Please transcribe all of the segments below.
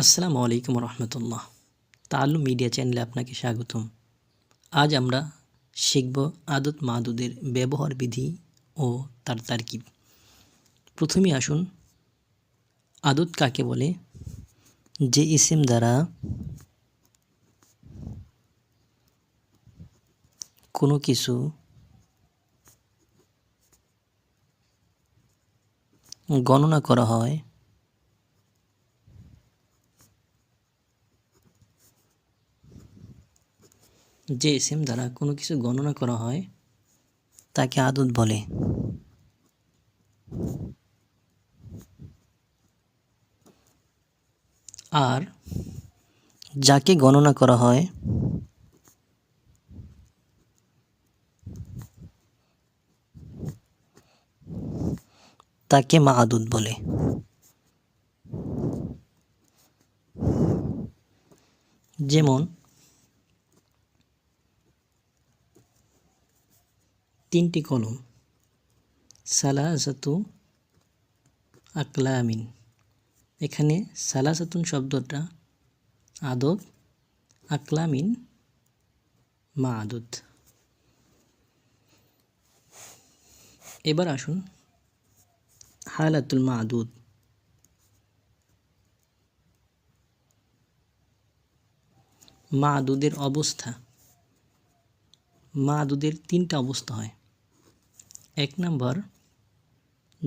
আসসালামু আলাইকুম রহমতুল্লাহ। তাল্লু মিডিয়া চ্যানেলে আপনাকে স্বাগতম। আজ আমরা শিখব আদত মাদুদের ব্যবহার বিধি ও তার তারকিব। প্রথমে আসুন, আদত কাকে বলে? যে ইসিম দ্বারা কোনো কিছু গণনা করা হয় যে এসএম দ্বারা কোনো কিছু গণনা করা হয়, তাকে আদত বলে। আর যাকে গণনা করা হয়, তাকে মা আদত বলে। যেমন তিনটি কলম। সালাসাতু আকলামিন। এখানে সালাসাতুন শব্দটা আদত আকলামিন মা আদত এবার আসুন হালাতুল মাদুদ। মাদুদের অবস্থা। মাদুদের তিনটা অবস্থা হয়। এক নম্বর,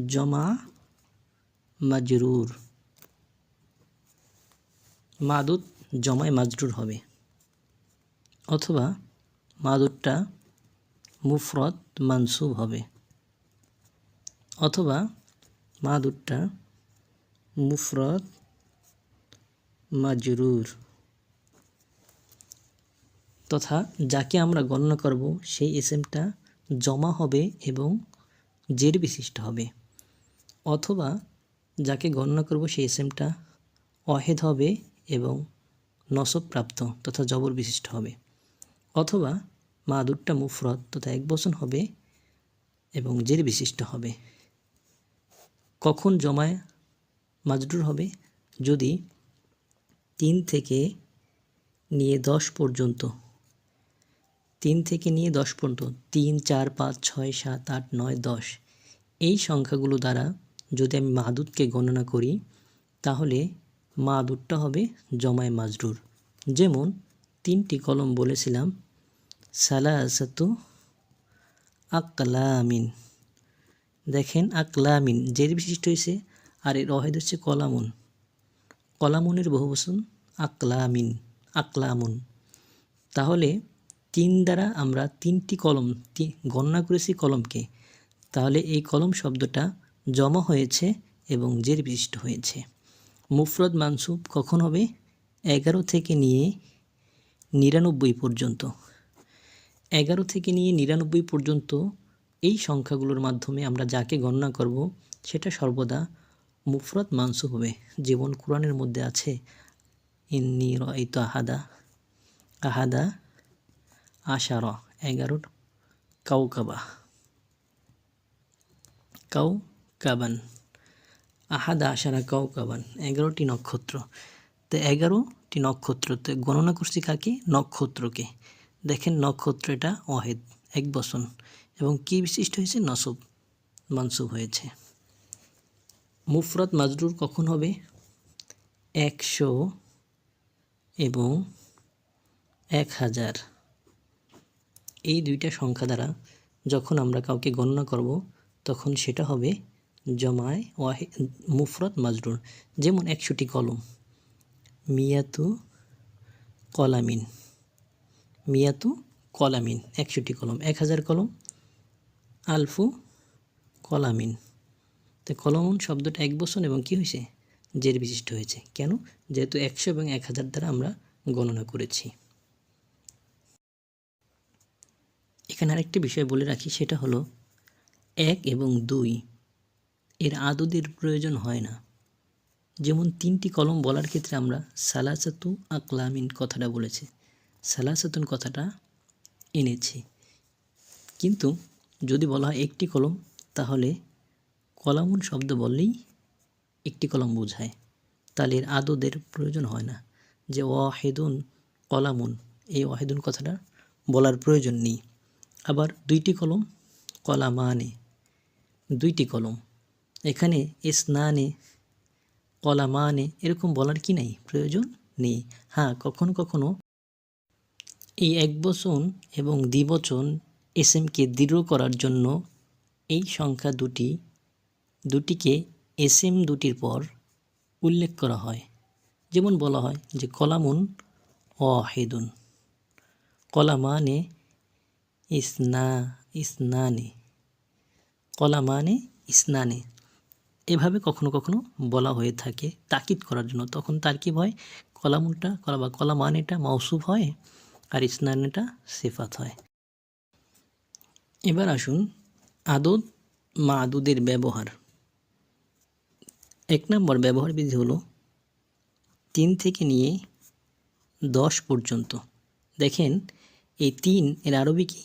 জমা মাজরুর। মাদুদ জমায় মাজরুর হবে। অথবা মাদুদটা মুফরত মানসুব হবে। অথবা মাদুদটা মুফরত মাজরুর। তথা যাকে আমরা গণনা করব সেই এসএমটা জমা হবে এবং জের বিশিষ্ট হবে। অথবা যাকে গণনা করব সেই এসএমটা অহেদ হবে এবং নসবপ্রাপ্ত তথা জবর বিশিষ্ট হবে। অথবা মাদুরটা মুফরত তথা এক বচন হবে এবং জের বিশিষ্ট হবে। কখন জমায় মাজরুর হবে? যদি তিন থেকে নিয়ে দশ পর্যন্ত তিন থেকে নিয়ে দশ পর্যন্ত, তিন, চার, পাঁচ, ছয়, সাত, আট, নয়, দশ। এই সংখ্যাগুলো দ্বারা যদি আমি মাদুদকে গণনা করি, তাহলে মাদুদটা হবে জমায় মাজরুর। যেমন তিনটি কলম বলেছিলাম, সালাসাতু আকলামিন। দেখেন আকলামিন, জের বিশিষ্ট হয়েছে আর এর অহেদ হচ্ছে কলামুন। কলামুনের বহুবচন আকলামিন, আকলামুন। তাহলে তিন দ্বারা আমরা তিনটি কলম গণনা করেছি কলমকে, তাহলে এই কলম শব্দটা জমা হয়েছে এবং জের বিশিষ্ট হয়েছে। মুফরদ মানসুব কখন হবে? এগারো থেকে নিয়ে নিরানব্বই পর্যন্ত। এগারো থেকে নিয়ে নিরানব্বই পর্যন্ত এই সংখ্যাগুলোর মাধ্যমে আমরা যাকে গণনা করব, সেটা সর্বদা মুফরত মানসুব হবে। যেমন কোরআনের মধ্যে আছে, ইন্নি রয়িত আহাদা আহাদা আশার এগারো কাউকাবা। কাউ কাবান আহাদা আশারা কাউ কাবান এগারোটি নক্ষত্র। তো এগারোটি নক্ষত্র, তো গণনা করছি কাকে? নক্ষত্রকে। দেখেন নক্ষত্র এটা অহেদ এক বসন। এবং কি বিশিষ্ট হয়েছে? নসব, মানসুব হয়েছে। মুফরত মাজরুর কখন হবে? একশো এবং এক হাজার। এই দুইটা সংখ্যা দ্বারা যখন আমরা কাউকে গণনা করব, তখন সেটা হবে জমায় ওয়াহে মুফরত মাজরুর, যেমন একশোটি কলম। মিয়াতু কলামিন। মিয়াতু কলামিন, একশোটি কলম, এক হাজার কলম। আলফু কলামিন। তো কলমন শব্দটা এক বছর এবং কি হয়েছে? জের বিশিষ্ট হয়েছে। কেন? যেহেতু একশো এবং এক হাজার দ্বারা আমরা গণনা করেছি। এখানে আরেকটি বিষয় বলে রাখি, সেটা হলো এক এবং দুই এর আদদের প্রয়োজন হয় না। যেমন তিনটি কলম বলার ক্ষেত্রে আমরা সালাসাতু আকলামিন কথাটা বলেছি। সালাসাতুন কথাটা এনেছি। কিন্তু যদি বলা হয় একটি কলম, তাহলে কলামুন শব্দ বললেই একটি কলম বোঝায়। তাহলে এর আদদের প্রয়োজন হয় না। যে ওয়াহেদুন কলামুন, এই ওয়াহেদুন কথাটা বলার প্রয়োজন নেই। আবার দুইটি কলম কলা কলামানে, দুইটি কলম। এখানে ইসনানে, কলামানে এরকম বলার কি নাই? প্রয়োজন নেই। হ্যাঁ কখনো কখনো এই এক বচন এবং দ্বিবচন এস এমকে দৃঢ় করার জন্য এই সংখ্যা দুটি, দুটিকে এস এম দুটির পর উল্লেখ করা হয়। যেমন বলা হয় যে কলামুন অহেদুন। কলামানে ইসনা, ইসনানে, কলামানে, ইসনানে। এভাবে কখনো কখনো বলা হয়ে থাকে তাকিদ করার জন্য। তখন তার কি হয় কলামুনটা কলা বা কলামানেটা মৌসুফ হয় আর ইসনানেটা সেফাত হয়। এবার আসুন আদত মাদুদের ব্যবহার। এক নম্বর ব্যবহার বিধি হলো তিন থেকে নিয়ে দশ পর্যন্ত। দেখেন, এই তিন এর আরবি কি?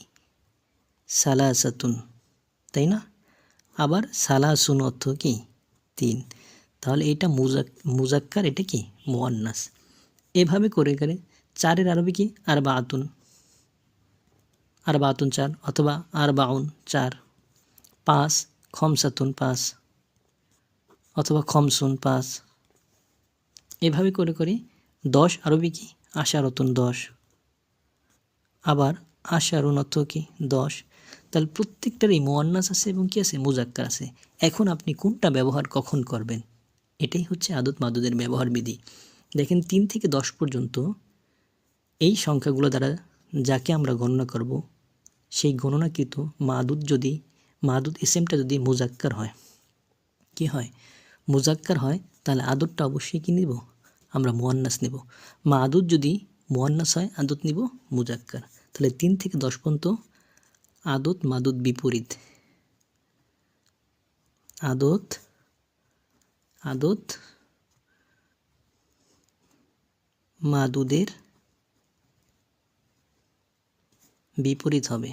সালাসাতুন, তাই না? আবার সালাসুন অর্থ কি? তিন। তাহলে এটা মুজাক, মুজাক্কার এটা কি? মোয়ান্নাস। এভাবে করে করে চারের আরবি কি? আর বাতুন আর বাতুন চার অথবা আর বাউন চার। পাঁচ, খমসাতুন পাঁচ অথবা খমসুন পাঁচ। এভাবে করে করে দশ আরবি কি? আশারতুন দশ। আবার আশারুন অর্থ কি? দশ। তাহলে প্রত্যেকটারই মোয়ান্নাস আছে এবং কি আছে? মুজাক্কার আছে। এখন আপনি কোনটা ব্যবহার কখন করবেন? এটাই হচ্ছে আদত মাদুদের ব্যবহার বিধি। দেখেন, তিন থেকে দশ পর্যন্ত এই সংখ্যাগুলো দ্বারা যাকে আমরা গণনা করব, সেই গণনাকৃত মাদুদ যদি, মাদুদ এসএমটা যদি মুজাক্কার হয়, কি হয়? মুজাক্কার হয়, তাহলে আদতটা অবশ্যই কি নিব? আমরা মোয়ান্নাস নেব। মাদুদ যদি মোয়ান্নাস হয়, আদত নিব মুজাক্কার। তাহলে তিন থেকে দশ পর্যন্ত আদত মাদুদ বিপরীত। আদত আদত মাদুদের বিপরীত হবে।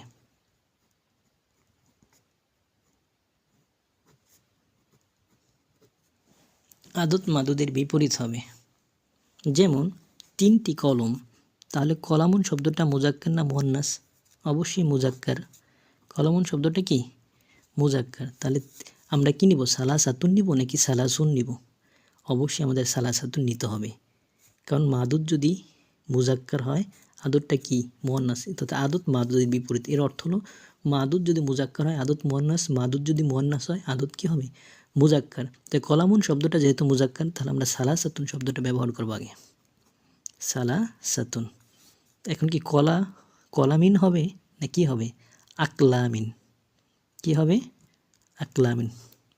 আদত মাদুদের বিপরীত হবে। যেমন, তিনটি কলম, তাহলে কলামুন শব্দটা মুজাক্কার না মোহান্নাস? অবশ্যই মুজাক্কার। কলমুন শব্দটা কি? মুজাক্কার। তাহলে আমরা কি নিব? সালাসাতুন নিব নাকি সালাসুন নিব? অবশ্যই আমাদের সালাসাতুন নিতে হবে। কারণ মাদুদ যদি মুজাক্কার হয়, আদতটা কি? মোহান্নাস তথা আদত মাদুদের বিপরীত। এর অর্থ হলো, মাদুদ যদি মুজাক্কার হয়, আদত মোহান্নাস মাদুদ যদি মোহান্নাস হয়, আদত কি হবে? মুজাক্কার। তাই কলামুন শব্দটা যেহেতু মুজাক্কার, তাহলে আমরা সালা সাতুন শব্দটা ব্যবহার করব আগে। সালা সাতুন এখন কি কলা কলামিন হবে না কি হবে? আকলামিন। কি হবে? আকলামিন।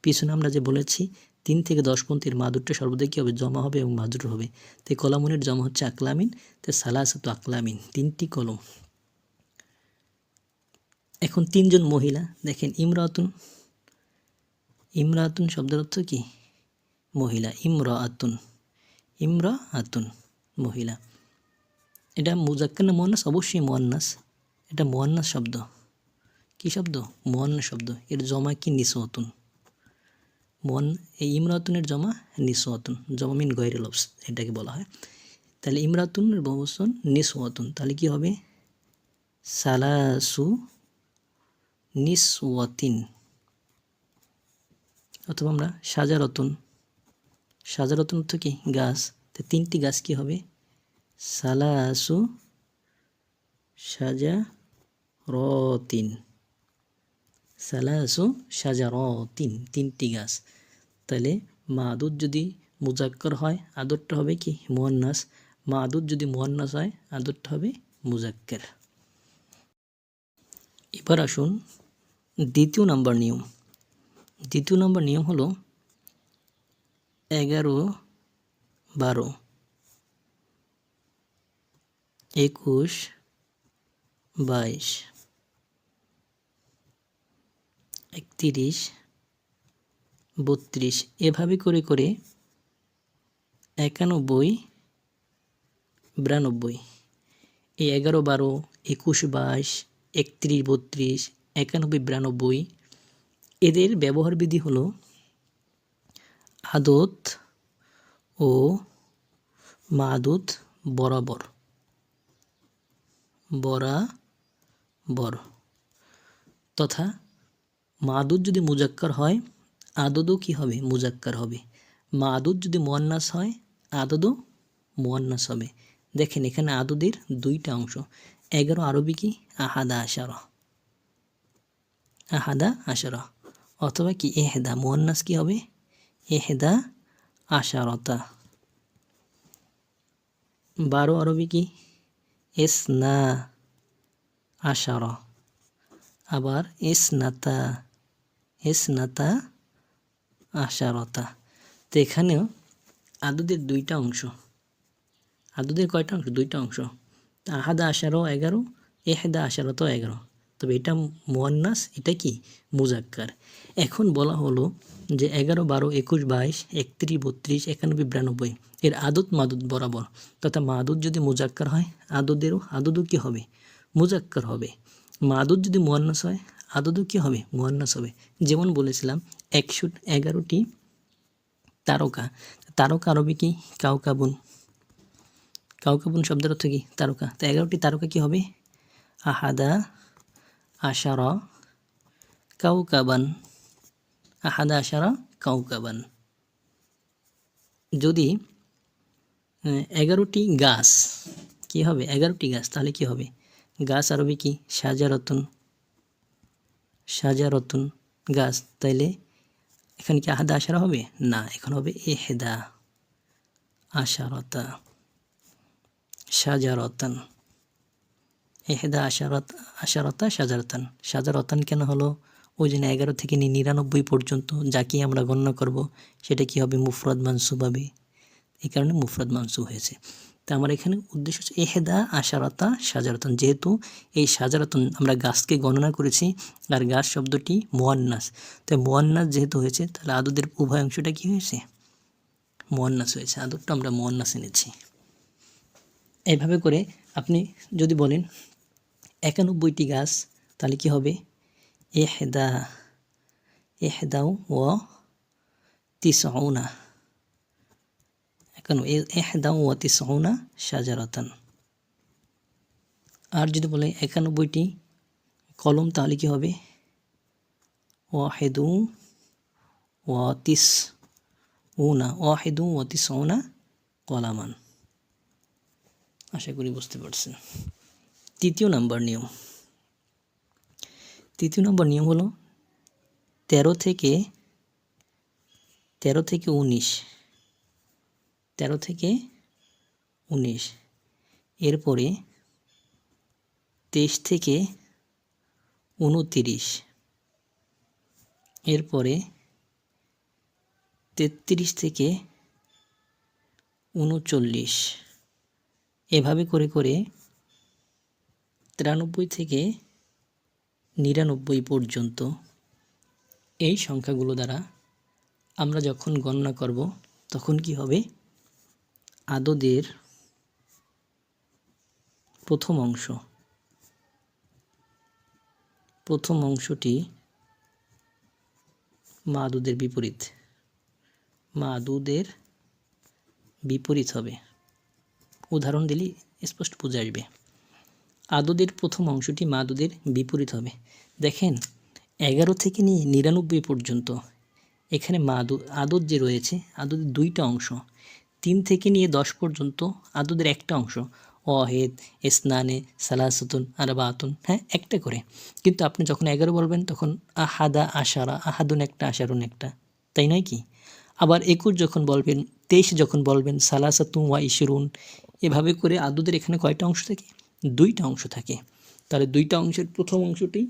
পিছনে আমরা যে বলেছি, তিন থেকে দশ পন্থীর মাদুরটা সর্বদা কী হবে? জমা হবে এবং মাদুর হবে। তাই কলামুনের জমা হচ্ছে আকলামিন তাই সালাসাতু আকলামিন, তিনটি কলম। এখন তিনজন মহিলা, দেখেন ইমরাতুন। ইমরাতুন শব্দের অর্থ কি? মহিলা। ইমরা আতুন ইমরা আতুন মহিলা। এটা মুজাক্কার না মোয়ান্নাস? অবশ্যই মোয়ান্নাস। এটা মোয়ান্নাস শব্দ। কি শব্দ? মোয়ান্নাস শব্দ। এর জমা কি নিসোয়াতুন মন এই ইমরাতুনের জমা নিসোয়াতুন জমা মিন গয়রে লবস এটাকে বলা হয়। তাহলে ইমরাতুনের বহুবচন নিসওয়াতুন। তাহলে কি হবে? সালাসু নিসওয়াতিন। অথবা আমরা সাজারতন। সাজারতন অর্থ কি? গাছ। তিনটি গাছ কি হবে? সালাসু সাজা রতিন সালাসু সাজা রতিন তিনটি গাছ। তাহলে মাদুদ যদি মুজাক্কর হয়, আদরটা হবে কি? মোহান্নাস মাদুদ যদি মোহান্নাস হয়, আদরটা হবে মুজাক্কের। এবার আসুন দ্বিতীয় নাম্বার নিয়ম। দ্বিতীয় নাম্বার নিয়ম হলো এগারো বারো। একুশ, বাইশ, একত্রিশ, বত্রিশ, এভাবে করে করে একানব্বই, বিরানব্বই। এই এগারো, বারো, একুশ, বাইশ, একত্রিশ, বত্রিশ, একানব্বই, বিরানব্বই, এদের ব্যবহার বিধি হলো আদত ও মাদুদ বরাবর। বরাবর তথা, মাদুদ যদি মুজাক্কার হয়, আদদও কি হবে? মুজাক্কার হবে। মাদুদ যদি মোয়ান্নাস হয়, আদদও মোয়ান্নাস হবে। দেখেন, এখানে আদদের দুইটা অংশ। এগারো আরবি কি? আহাদা আশারা। আহাদা আশারা। অথবা কি? এহেদা। মোয়ান্নাস কি হবে? এহেদা আশারতা। বারো আরবি কি? এসনা আশার আবার ইসনাতা ইসনাতা আশারতা তো এখানেও আদুদের দুইটা অংশ। আদুদের কয়টা অংশ? দুইটা অংশ। আহাদা আশারও এগারো, এহেদা আশারত এগারো। তবে এটা মোয়ান্নাস, এটা কি? মুজাক্কার। এখন বলা হলো যে এগারো, বারো, একুশ, বাইশ, একত্রিশ, বত্রিশ, একানব্বই, বিরানব্বই এর আদত মাদুদ বরাবর। তথা মাদুদ যদি মুজাক্কার হয়, আদদেরও আদদও কী হবে? মুজাক্কার হবে। মাদুদ যদি মোয়ান্নাস হয়, আদদও কী হবে? মোয়ান্নাস হবে। যেমন বলেছিলাম, একশো এগারোটি তারকা। তারকা আরবি কি? কাউকাবুন। কাউকাবুন শব্দের অর্থ কি? তারকা। তো এগারোটি তারকা কি হবে? আহাদা আশারা কাউকাবান আহাদা আশারা কাউকাবান। যদি এগারোটি গাছ, কি হবে? এগারোটি গাছ, তাহলে কি হবে? গাছ আরবি কি? সাজারতন। সাজারতন গাছ, তাইলে এখানে কি আহাদা, আশারা হবে? না, এখন হবে এহেদা, আশারতা। সাজারতান। এহেদা আশারত আশারতা সাজারতান সাজারতান কেন হলো? ওই জন্য এগারো থেকে নিয়ে নিরানব্বই পর্যন্ত যাকে আমরা গণ্য করব, সেটা কি হবে মুফরাদ মানসু পাবে এই কারণে মুফরাদ মানসু হয়েছে। তা আমার এখানে উদ্দেশ্য হচ্ছে এহেদা আশারতা সাজারতন যেহেতু এই সাজারতন আমরা গাছকে গণনা করেছি, আর গাছ শব্দটি মোয়ান্নাস। তো মোয়ান্নাস যেহেতু হয়েছে, তাহলে আদদের উভয় অংশটা কি হয়েছে? মোয়ান্নাস হয়েছে। আদরটা আমরা মোয়ান্নাস এনেছি। এইভাবে করে আপনি যদি বলেন একানব্বইটি গাছ, তাহলে কি হবে? এহেদা এহেদাও ও তিসউনা। একান্ন এহেদাও ও তিসউনা সাজারতান আর যদি বলে একানব্বইটি কলম, তাহলে কি হবে? ওয়াহেদু ওয়াতিস উনা ওয়াহেদু ওয়াতিস উনা কলামান। আশা করি বুঝতে পারছেন। তৃতীয় নাম্বার নিয়ম। তৃতীয় নম্বর নিয়ম হলো তেরো থেকে তেরো থেকে উনিশ। তেরো থেকে উনিশ। এরপরে তেইশ থেকে উনতিরিশ। এরপরে তেত্রিশ থেকে উনচল্লিশ। এভাবে করে করে তিরানব্বই থেকে নিরানব্বই পর্যন্ত এই সংখ্যাগুলো দ্বারা আমরা যখন গণনা করব, তখন কি হবে? আদদের প্রথম অংশ। প্রথম অংশটি মা মাদুদের বিপরীত। মা মাদুদের বিপরীত হবে। উদাহরণ দিলেই স্পষ্ট বুঝে আসবে। আদদের প্রথম অংশটি মাদুদের বিপরীত হবে। দেখেন, এগারো থেকে নিয়ে নিরানব্বই পর্যন্ত। এখানে মাদু আদত যে রয়েছে, আদদের দুইটা অংশ। তিন থেকে নিয়ে দশ পর্যন্ত আদদের একটা অংশ। অহেদ স্নানে সালাসতুন, আরবাতুন হ্যাঁ একটা করে। কিন্তু আপনি যখন এগারো বলবেন, তখন আহাদা আশারা, আহাদুন একটা, আশারুন একটা। তাই নয় কি? আবার একুশ যখন বলবেন, তেইশ যখন বলবেন, সালাসাতুন ওয়া ইশরুন, এভাবে করে আদুদের এখানে কয়টা অংশ থাকে? দুইটা অংশ থাকে। তাহলে দুইটা অংশের প্রথম অংশটি,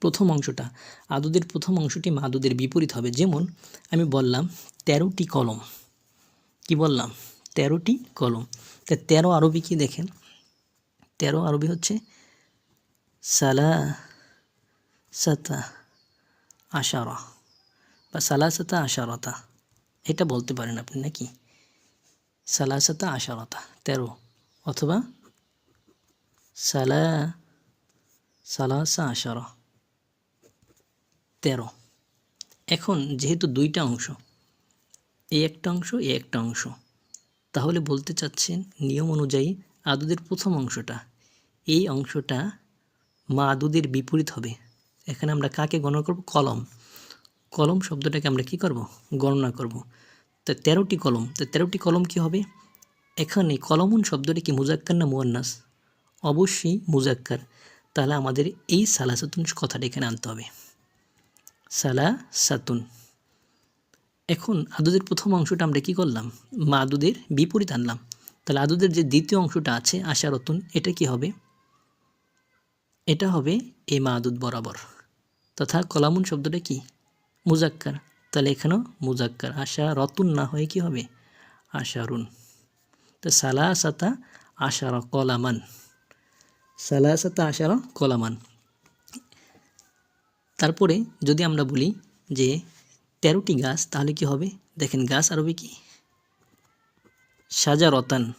প্রথম অংশটা, আদুদের প্রথম অংশটি মাদুদের বিপরীত হবে। যেমন আমি বললাম তেরোটি কলম। কি বললাম? তেরোটি কলম। তা তেরো আরবি কি দেখেন? তেরো আরবি হচ্ছে সালা সাতা আশারা বা সালাসাতা আশারতা। এটা বলতে পারেন আপনি নাকি? সালাসাতা আশারতা, তেরো অথবা সালা সালাসা আশারা তেরো. এখন যেহেতু দুইটা অংশ এই একটা অংশ এই একটা অংশ, তাহলে বলতে চাচ্ছেন নিয়ম অনুযায়ী আদুদের প্রথম অংশটা, এই অংশটা মা আদুদের বিপরীত হবে। এখানে আমরা কাকে গণনা করব? কলম। কলম শব্দটাকে আমরা কি করব? গণনা করব। তো তেরোটি কলম। তো তেরোটি কলম কি হবে? এখানে কলমুন শব্দটি কি মুজাক্কার না মুয়ান্নাস? অবশ্যই মুজাক্কার। তাহলে আমাদের এই সালাসাতুন কথাটা এখানে আনতে হবে। সালা সাতুন এখন আদুদের প্রথম অংশটা আমরা কি করলাম? মা আদুদের বিপরীত আনলাম। তাহলে আদুদের যে দ্বিতীয় অংশটা আছে আশা আশারতুন, এটা কি হবে? এটা হবে এই মা আদুদ বরাবর। তথা কলামুন শব্দটা কি? মুজাক্কার। তাহলে এখানেও মুজাক্কার। আশা রতুন না হয়ে কি হবে? আশারুন। তো সালা সাতা আশার কলামান। সালা সাতা আশার কলামান। তারপরে যদি আমরা বলি যে তেরোটি গাছ, তাহলে কি হবে? দেখেন, গাছ আরবি কি? সাজারতান।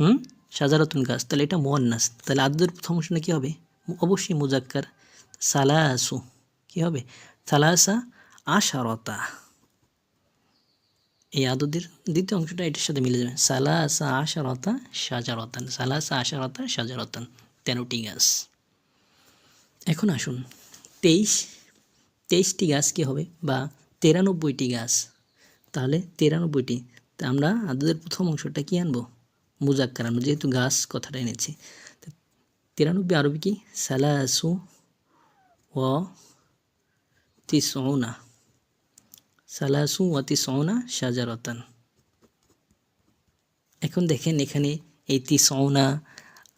হুম? সাজারতুন গাছ। তাহলে এটা মোয়ান্নাস। তাহলে আদুদের প্রথম অংশটা কী হবে? অবশ্যই মুজাক্কার। সালাসু। কী হবে? সালাসা আশারতা। এই আদুদের দ্বিতীয় অংশটা এটার সাথে মিলে যাবে। সালাসা আশারতা সাজারতান সালাসা আশারতা সাজারতান তেরোটি গাছ। এখন আসুন। তেইশ তেইশটি গাছ কী হবে বা তেরানব্বইটি গাছ? তাহলে তেরানব্বইটি তা আমরা আদুদের প্রথম অংশটা কী আনব? মুজাক্কার আনব, যেহেতু গাছ কথাটা এনেছি। তিরানব্বই আরবি কি? সালাসু ও তিসৌনা সালাসু ও তিসৌনা সাজারতান এখন দেখেন এখানে এই তিসৌনা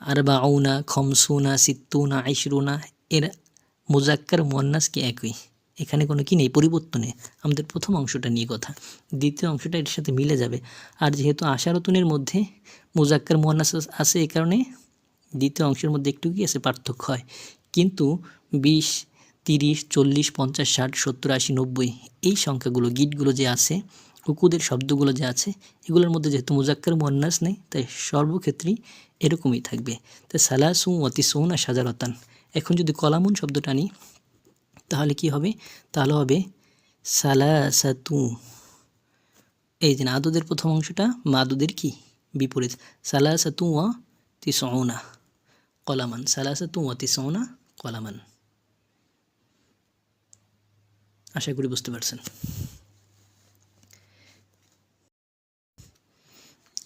আরবাউনা, খমসুনা, সিত্তুনা, আইশরুনা, এর মুজাক্কার মোয়ান্নাস কি একই? এখানে কোনো কি নেই? পরিবর্তনে আমাদের প্রথম অংশটা নিয়ে কথা। দ্বিতীয় অংশটা এর সাথে মিলে যাবে। আর যেহেতু আশারতুনের মধ্যে মুজাক্কার মোয়ান্নাস আছে এই কারণে, দ্বিতীয় অংশের মধ্যে একটু কি আছে? পার্থক্য হয়। কিন্তু বিশ তিরিশ, চল্লিশ, পঞ্চাশ, ষাট, সত্তর, আশি, নব্বই, এই সংখ্যাগুলো, গিটগুলো যে আছে উকুদের শব্দগুলো যে আছে, এগুলোর মধ্যে যেহেতু মুজাক্কার, মোয়ান্নাস নেই, তাই সর্বক্ষেত্রেই এরকমই থাকবে। তাই সালাসু অতি সৌনা সাজারতান এখন যদি কলামুন শব্দটা নিই তাহলে কি হবে? তাহলে হবে সালাসাতু। এই যে আদুদের প্রথম অংশটা, মাদুদের কি? বিপরীত। সালাসাতু ও তিসৌনা কলামান। সালাসাতু ও তিসৌনা কলামান। আশা করি বুঝতে পারছেন।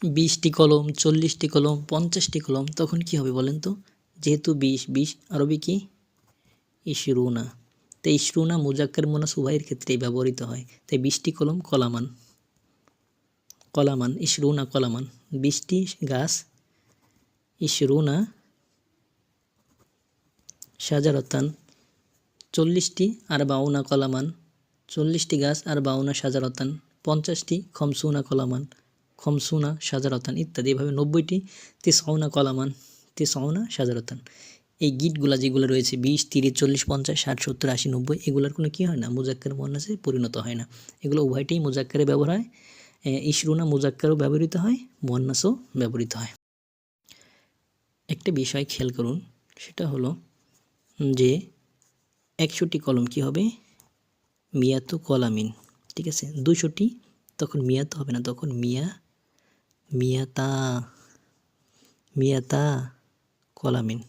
বিশটি কলম, চল্লিশটি কলম, পঞ্চাশটি কলম, তখন কি হবে বলেন তো? যেহেতু বিশ বিশ আরবি কি? ইশরুনা। তাই ইশরুনা মুজাক্কার মোনাস উভয়ের ক্ষেত্রেই ব্যবহৃত হয়। তাই বিশটি কলম কলামান। কলামান, ইশরুনা কলামান। বিশটি গাছ, ইশরুনা সাজারতান। চল্লিশটি আর বাউনা কলামান। চল্লিশটি গাছ আর বাউনা সাজারতান, পঞ্চাশটি খমসুনা কলামান, খমসুনা সাজারতান ইত্যাদি। এভাবে নব্বইটি তিসউনা কলামান, তিসউনা সাজারতান। এই গিটগুলো যেগুলো রয়েছে, বিশ, তিরিশ, চল্লিশ, পঞ্চাশ, ষাট, সত্তর, আশি, নব্বই, এগুলোর কোনো কী হয় না? মুজাক্কার মোহান্নাসে পরিণত হয় না। এগুলো উভয়টাই মুজাক্কারে ব্যবহার হয় ইশরুনা মুজাক্কারও ব্যবহৃত হয় মোহান্নাসও ব্যবহৃত হয়। একটা বিষয় খেয়াল করুন, সেটা হলো যে একশোটি কলম কি হবে? মিয়াতো কলামিন, ঠিক আছে? দুশোটি তখন মিয়াতো হবে না, তখন মিয়া, মিয়াতা মিয়াতা কলামিন।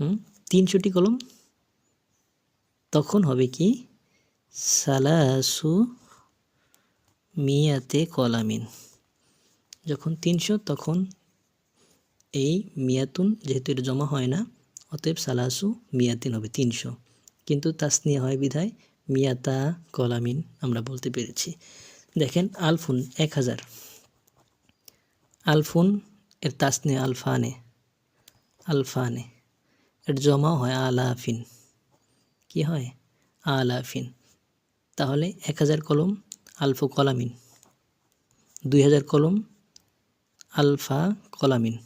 হুম? তিনশোটি কলম, তখন হবে কি? সালাসু মিয়াতে কলামিন। যখন তিনশো, তখন এই মিয়াতুন, যেহেতু এটা জমা হয় না, অতএব সালাসু মিয়াতিন হবে তিনশো। কিন্তু তাসনিয়া হয় বিধায় মিয়াতা কলামিন আমরা বলতে পেরেছি। দেখেন আলফুন এক হাজার। আলফুন এর তাসনিয়া আলফানে আলফানে। এর জমা হয় আলাফিন। কি হয়? আলাফিন। তাহলে এক হাজার কলম আলফো কলামিন। দুই হাজার কলম আলফা কলামিন।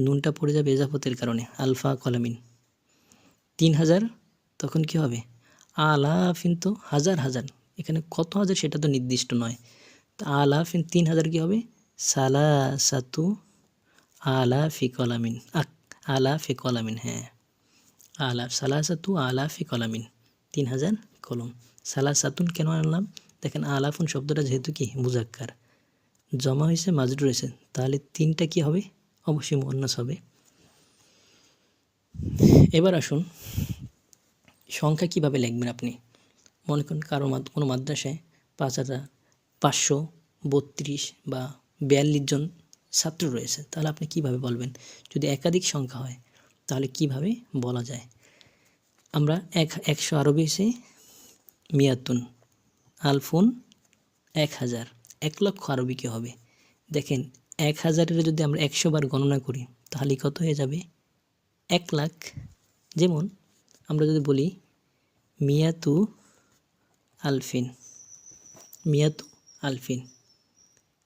নুনটা পড়ে যাবে এজাফতের কারণে, আলফা কলামিন। তিন হাজার তখন কি হবে? আলাফিন তো হাজার হাজার। এখানে কত হাজার সেটা তো নির্দিষ্ট নয়। তো আলাফিন তিন হাজার কী হবে? সালা সাতু আলাফি কলামিন আলাফি কলামিন হ্যাঁ। আলাফ সালাসাতু আলাফি কলামিন তিন হাজার কলম। সালাসাতুন কেন আনলাম? দেখেন আলাফুন শব্দটা যেহেতু কি? মুজাক্কার। জমা হয়েছে মাজরুর হয়েছে তাহলে তিনটা কি হবে? অবশ্যই মুন্নাস হবে। এবার আসুন সংখ্যা কীভাবে লিখবেন আপনি? মনে করুন কারও কোনো মাদ্রাসায় পাঁচ হাজার পাঁচশো বত্রিশ বা বিয়াল্লিশ জন ছাত্র রয়েছে, তাহলে আপনি কীভাবে বলবেন? যদি একাধিক সংখ্যা হয়, তাহলে কীভাবে বলা যায়? আমরা এক, একশো আরবি এসে মিয়াতুন, আলফুন এক হাজার, এক লক্ষ আরবি কী হবে? দেখেন, এক হাজারের যদি আমরা একশো বার গণনা করি, তাহলে কত হয়ে যাবে? এক লাখ, যেমন আমরা যদি বলি মিয়াতু আলফিন মিয়াতু আলফিন,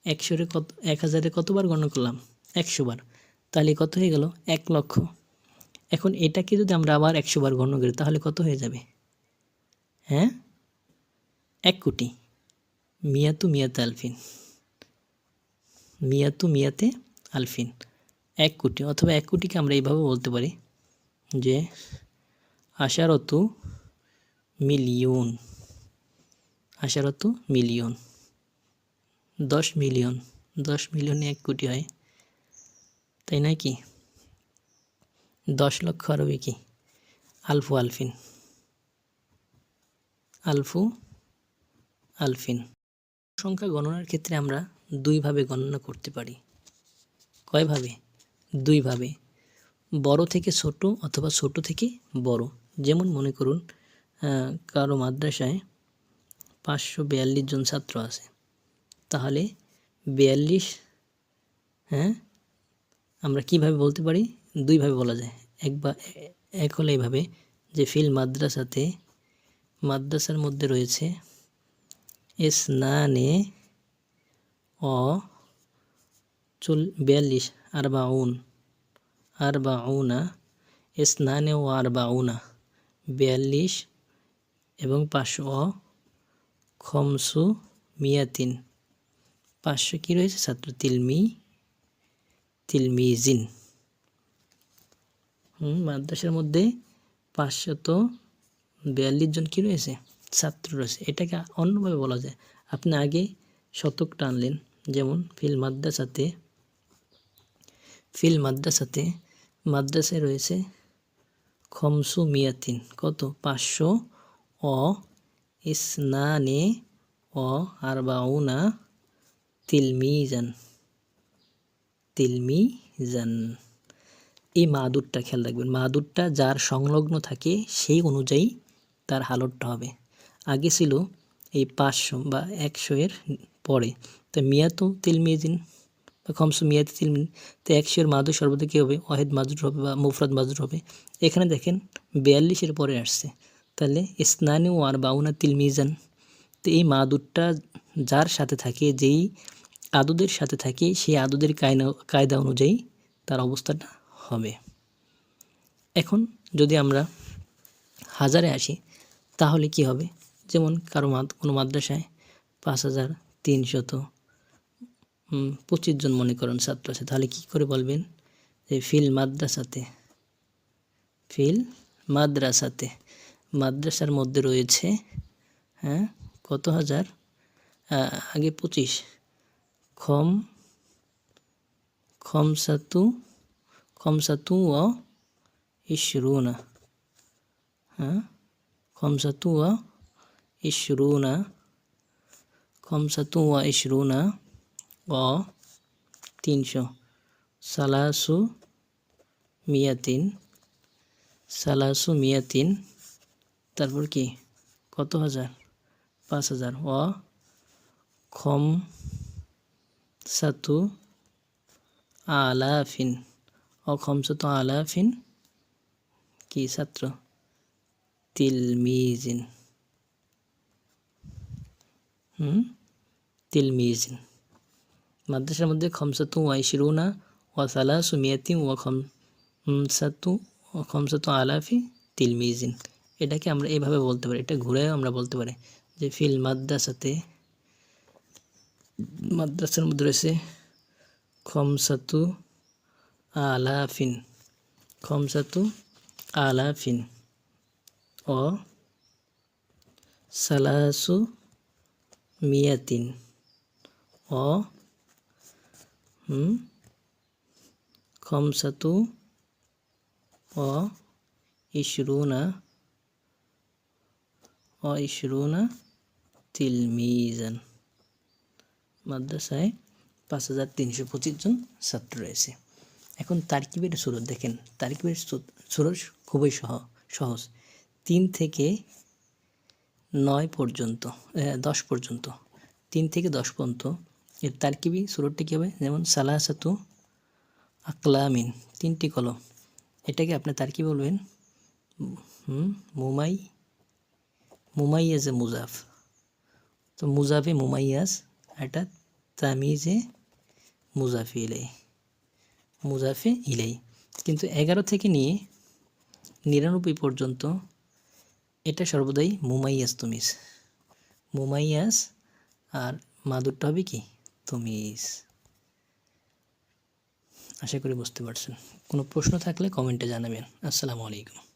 একশোরে কত, এক হাজারে কতবার গণনা করলাম? একশো বার তাহলে কত হয়ে গেল? এক লক্ষ। এখন এটাকে যদি আমরা আবার একশো বার গণনা করি, তাহলে কত হয়ে যাবে? হ্যাঁ? এক কোটি। মিয়াতু মিয়াতে আলফিন। মিয়াতু মিয়াতে আলফিন। এক কোটি। অথবা এক কোটিকে আমরা এইভাবে বলতে পারি যে আশারতু মিলিয়ন। আশারতু মিলিয়ন। দশ মিলিয়ন। দশ মিলিয়নে এক কোটি হয়। তাই নয় কি? দশ লক্ষ আরবি কি? আলফু আলফিন। আলফু আলফিন। সংখ্যা গণনার ক্ষেত্রে আমরা দুইভাবে গণনা করতে পারি। কয়ভাবে দুইভাবে বড় থেকে ছোট অথবা ছোট থেকে বড়। যেমন মনে করুন কারও মাদ্রাসায় পাঁচশো বিয়াল্লিশ জন ছাত্র আছে। তাহলে বিয়াল্লিশ হ্যাঁ আমরা কীভাবে বলতে পারি? দুইভাবে বলা যায়। এক বা, এক হলে এইভাবে যে ফিল মাদ্রাসাতে, মাদ্রাসার মধ্যে রয়েছে স্নানে অ চল বিয়াল্লিশ, আর বা উন, আর বাউনা স্নানে ও আর বাউনা বিয়াল্লিশ এবং পাঁচশো অ, খমসু মিয়াতিন। পাঁচশো কী রয়েছে? ছাত্র তিলমি, তিলমিজিন। হুম, মাদ্রাসার মধ্যে পাঁচশত বিয়াল্লিশ জন কী রয়েছে? ছাত্র রয়েছে। এটাকে অন্যভাবে বলা যায়। আপনি আগে শতক টানলেন। যেমন ফিল মাদ্রাসাতে ফিল মাদ্রাসাতে মাদ্রাসায় রয়েছে খমসু মিয়াতিন কত? পাঁচশো। অ, ইসনানে অ আর বাউনা তিলমিজান। তিলমিজান। এই মাদুরটা খেয়াল রাখবেন। মাদুরটা যার সংলগ্ন থাকে সেই অনুযায়ী তার হালতটা হবে। আগে ছিল এই পাঁচশো বা একশো এর পরে। তো মিয়াতো তিলমিজিন বা খমসু মিয়াতে তিলমিন তো একশো এর মাদুর সর্বদা কী হবে? ওয়াহেদ মাজুর হবে বা মুফরাদ মাজুর হবে। এখানে দেখেন বিয়াল্লিশের পরে আসছে। তাহলে ইসনানি ও আর বাউনা তিলমিজান তো এই মাদুরটা যার সাথে থাকে, যেই আদুদের সাথে থাকে, সেই আদুদের কায়না কায়দা অনুযায়ী তার অবস্থাটা হবে। এখন যদি আমরা হাজারে আসি, তাহলে কি হবে? যেমন কারও মাদ কোনো মাদ্রাসায় পাঁচ হাজার তিনশত পঁচিশ জন মনে করেন ছাত্র আছে। তাহলে কি করে বলবেন? যে ফিল মাদ্রাসাতে। ফিল মাদ্রাসাতে। মাদ্রাসার মধ্যে রয়েছে হ্যাঁ কত হাজার? আগে পঁচিশ। খম, খমসাতু খমসাতু ও ইশরুনা। হ্যাঁ খমসাতু ও ইশরুনা। খমসাতু ও ইশরুনা। ও তিনশো। সালাসু মিয়াতিন। সালাসু মিয়াতিন। তারপর কি? কত হাজার? পাঁচ হাজার। ও, খম সাতু আলাফিন। ও খমসাতু আলাফিন। কি ছাত্র? তিলমিজিন। হুম? তিলমিজিন। মাদ্রাসার মধ্যে খমসাতু ওয়াইশিরুনা ওয়া সালাসু মিয়াতিন ওয়া খমসাতু ও খমসাতু আলাফি তিলমিজিন। এটাকে আমরা এভাবে বলতে পারি, এটা ঘুরেও আমরা বলতে পারি যে ফিল মাদ্রাসাতে, মাদ্রাসার মধ্যে রয়েছে খমসাতু আলাফিন খমসাতু আলাফিন ও সালাসু মিয়াতিন হুম খমসাতু অ ইশরুনা অ তিলমিজান। মাদ্রাসায় পাঁচ হাজার তিনশো পঁচিশ জন ছাত্র রয়েছে। এখন তারকিবের সুরত দেখেন। তারকিবের সুরত খুবই সহ, সহজ। তিন থেকে নয় পর্যন্ত দশ পর্যন্ত। তিন থেকে দশ পর্যন্ত এর তারকিবি সুরতটি কী হবে? যেমন সালাসাতু আকলামিন তিনটি কলম। এটাকে আপনি তারকি বলবেন? হুম, মুমাই, মুমাইয়াজে মুজাফ। তো মুজাফে মুমাইয়াজ, এটা তামিজে মুজাফি ইলাই। মুজাফে ইলাই। কিন্তু এগারো থেকে নিয়ে নিরানব্বই পর্যন্ত এটা সর্বদাই মুমাইয়াজ তুমিজ। মুমাইয়াজ আর মাদুরটা হবে কি? তুমিজ আশা করি বুঝতে পারছেন। কোনো প্রশ্ন থাকলে কমেন্টে জানাবেন। আসসালামু আলাইকুম।